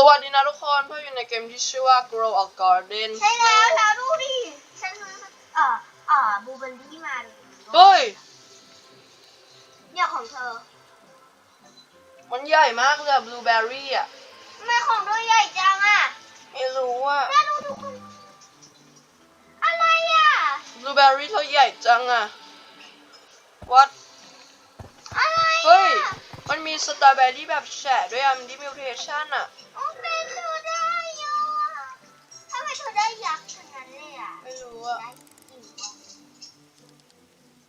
สวัสดีนะทุกคนเพื่ออยู่ในเกมที่ชื่อว่า Grow a Garden ใช่แล้วแล้วดูดิฉันซื้อเอ่อเอ่อบูเบอรี่มาดูเฮ้ยเนี่ยของเธอ มันใหญ่มากเลยบลูเบอร์รี่อะทำไมของเธอใหญ่จังอะไม่รู้อะแม่ดูทุกคนอะไรอะบลูเบอร์รี่เธอใหญ่จังอะ what อะไร เฮ้ย อะ มันมี สตรอเบอรี่แบบแฉะด้วยอะมันดิมิวเทชันอะโอ้เป็นเธอได้เยอะอะทำไมเธอได้ยักษ์ขนาดนั้นเลยอะไม่รู้อะได้จริงเหรอ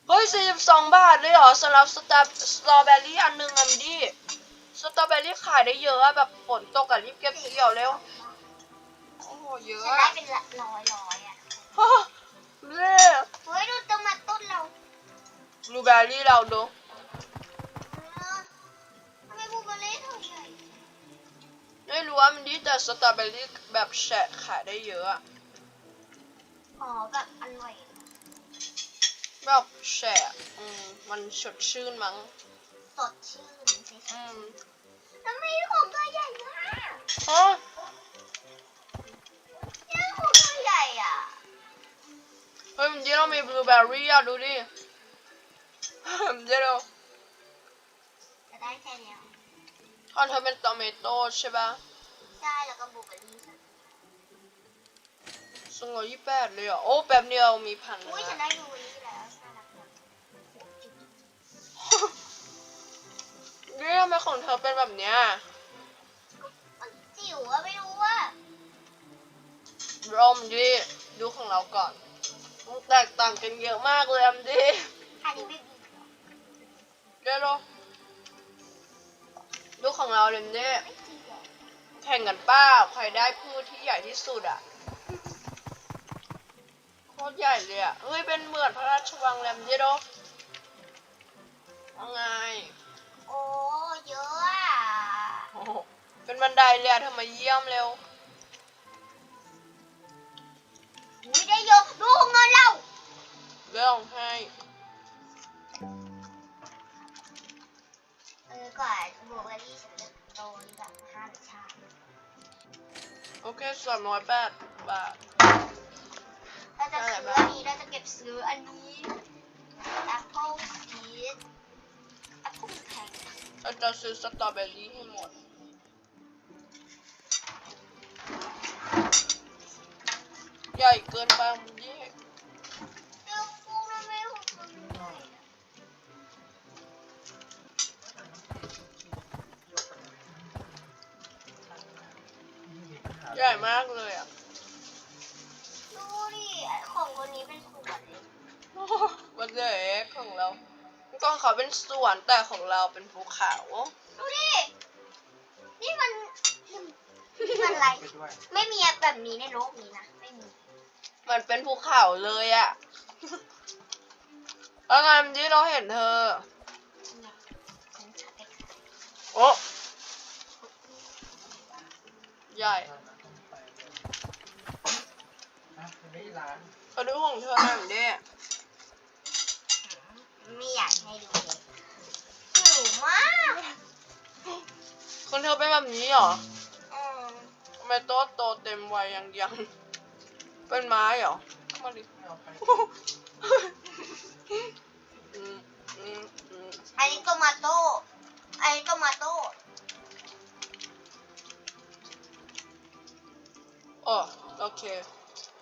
เฮ้ย42บาทเลยเหรอสำหรับสตรอสตรอเบอรี่อันหนึ่งอันดิสตรอเบอรี่ขายได้เยอะอะแบบฝนตกอะรีบเก็บเกี่ยวเร็วโอ้โหเยอะฉันได้อะเป็นละร้อยร้อยอะฮะเล่เฮ้ยดูต้นมาต้นเราบลูเบอร์รี่เราดู แต่สตรอเบอรี่แบบแฉะขายได้เยอะอะอ๋อแบบอร่อยแบบแฉะอืมมันสดชื่นมั้งสดชื่นใช่อืมทำไมของเธอใหญ่มากฮะเนี่ยของเธอใหญ่อะเฮ้ยมันดีเรามีบลูเบอร์รี่อะดูดิมันดีเราจะได้แค่เนี้ยตอนเธอเป็นตอเมโต้ใช่ปะ ใช่แล้วก็บลูเบอร์รี่ค่ะสองร้อยยี่สิบแปดเลยเหรอโอ้แป๊บเดียวมีพันอุ้ยแล้ฉัวนได้บลูเบอร์รี่แล้วน่ารักจังนี่ทำไมของเธอเป็นแบบเนี้ยมันจิ๋วอะไม่รู้ว่ารอมดิดูของเราก่อนมันแตกต่างกันเยอะมากเลยอัมดิอันนี้ไม่มีหรอเดี๋ยวดูดูของเราเลยดิ ไม่จริงหรอแข่งกันป้าใครได้พืชที่ใหญ่ที่สุดอะโคตรใหญ่เลยอะเฮ้ยเป็นเหมือนพระราชวังแรมดิโดว่าไงโอ้เยอะอะโอ้โหเป็นบันไดเลยอะเธอมาเยี่ยมเร็วอุ้ยได้เยอะดูเงินเราเรื่องให้เออก่อนบลูเบอร์รี่ฉันจะโโอเคสามร้อยแปดบาท เราจะซื้ออันนี้เราจะเก็บซื้ออันนี้แอปเปิลซีดแอปเปิลแข็งเราจะซื้อสตรอเบอรี่ให้หมด ใหญ่เกินไป ใหญ่มากเลยอะดูดิของคนนี้เป็นขวดเลยมันเล็กของเราก็เขาเป็นสวนแต่ของเราเป็นภูเขาดูดิ นี่มันนี่มันอะไร ไม่มีแบบนี้ในโลกนี้นะ ไม่มี มันเป็นภูเขาเลยอะแล้วไงที่เราเห็นเธอเนี่ยฉันจะไปขายโอ้ใหญ่ ไม่ร้านเขาดูของเธอหน่อยดิไม่อยากให้ดูเลยหิวมากคนเธอเป็นแบบนี้เหรออืมทำไมโต๊ะโตเต็มวัยยังยังเป็นไม้เหรอเข้ามาดิไม่เอาไปอืมอืมอืมอันนี้โตมาโต้อันนี้โตมาโต้โอ้โอเค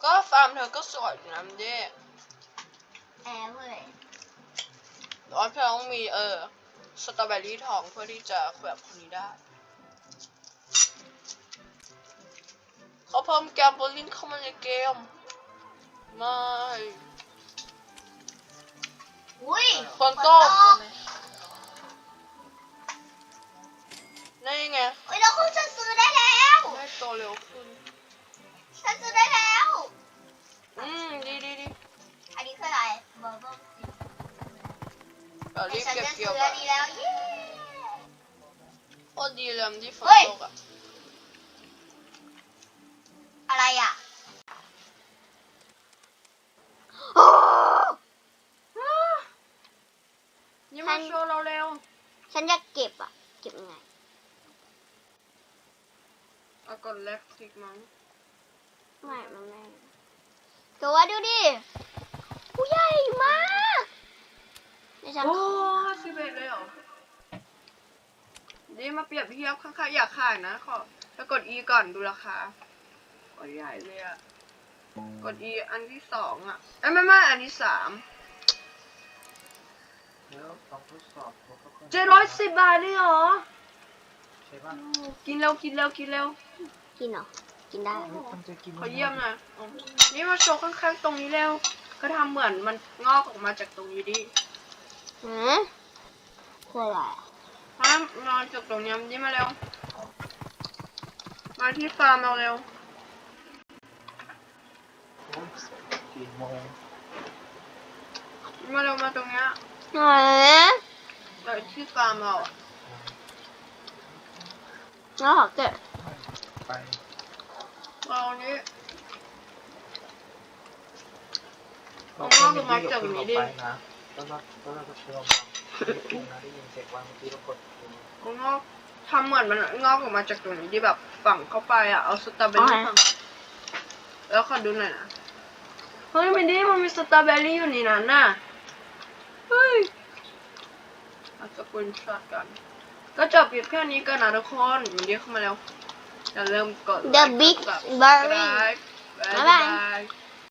ก็ฟาร์มเธอก็สวยอยู่นะมันดิแอร์เว้ยแต่ว่าเธอต้องมีเออสตรอเบอรี่ทองเพื่อที่จะคุยกับคนนี้ได้เขาเพิ่มแกมเบลิงเข้ามาในเกมไม่อุ้ยฝนตกนี่ไงเฮ้ยแล้วคุณฉันซื้อได้แล้วให้โตเร็วขึ้นฉันซื้อได้แล้วอื เดี๋ยวรีบฉันเก็บจะเกี่ซื้ยวอกัอันนนี้แล้วเย้โอ้ดีเลยที่ฝนเฮ้ยตกอะอะไรอะนี่มาโชว์เราเร็ว ฉันจะเก็บอะ เก็บยังไงเอากดเลฟคลิกมั้งไม่มันไม่ตัวดูดิผู้ใหญ่มาก นี่ฉันโอ้สิบเอ็ดเลยเหรอ นี่มาเปรียบเทียบข้างๆอยากขายนะ ขอแล้วกด E ก่อนดูราคาโอ้ยใหญ่เลยอะกด E อันที่สองอะเอ้ยไม่ไม่อันที่สามแล้วต้องทดสอบตัวเขาก่อนเจ็ดร้อยสิบบาทเลยเหรอ ใช่ป่ะกินเร็วกินเร็วกินเร็ว กินเหรอ กินได้เฮ้ยมันจะกินขอเยี่ยมหน่อยอ๋อนี่มาโชว์ข้างๆตรงนี้เร็ว ก็ทำเหมือนมันงอกออกมาจากตรงนี้ดิ หืมคืออะไรอะห้ามนอนจากตรงนี้นี่มาเร็ว มาที่ฟาร์มเราเร็วโอ้ยกี่โมงมาเร็วมาตรงเนี้ยไหนเดี๋ยวที่ฟาร์มเราอะแล้วขอเก็บไปเรานี้เราเอาขึ้นมาไปจากขึ้นนี้ออกดิ ไปนะแล้วเราแล้วเราก็เชื่อมฟังนะได้ยินเสียงว่าเมื่อกี้เรากดเอางอกทำเหมือนมันงอกออกมาจากตรงนี้ที่แบบฝังเข้าไปอะ เอาสตรอเบอรี่ฝังแล้วขอดูหน่อยนะ เฮ้ยมินดี้มันมีสตรอเบอรี่อยู่ในนั้นน่ะ เฮ้ยเอาสกุลช็อตกัน ก็จบเพียงแค่นี้กันนะทุกคนมินดี้เข้ามาแล้วอย่าลืมกด The Big Berry บ๊ายบาย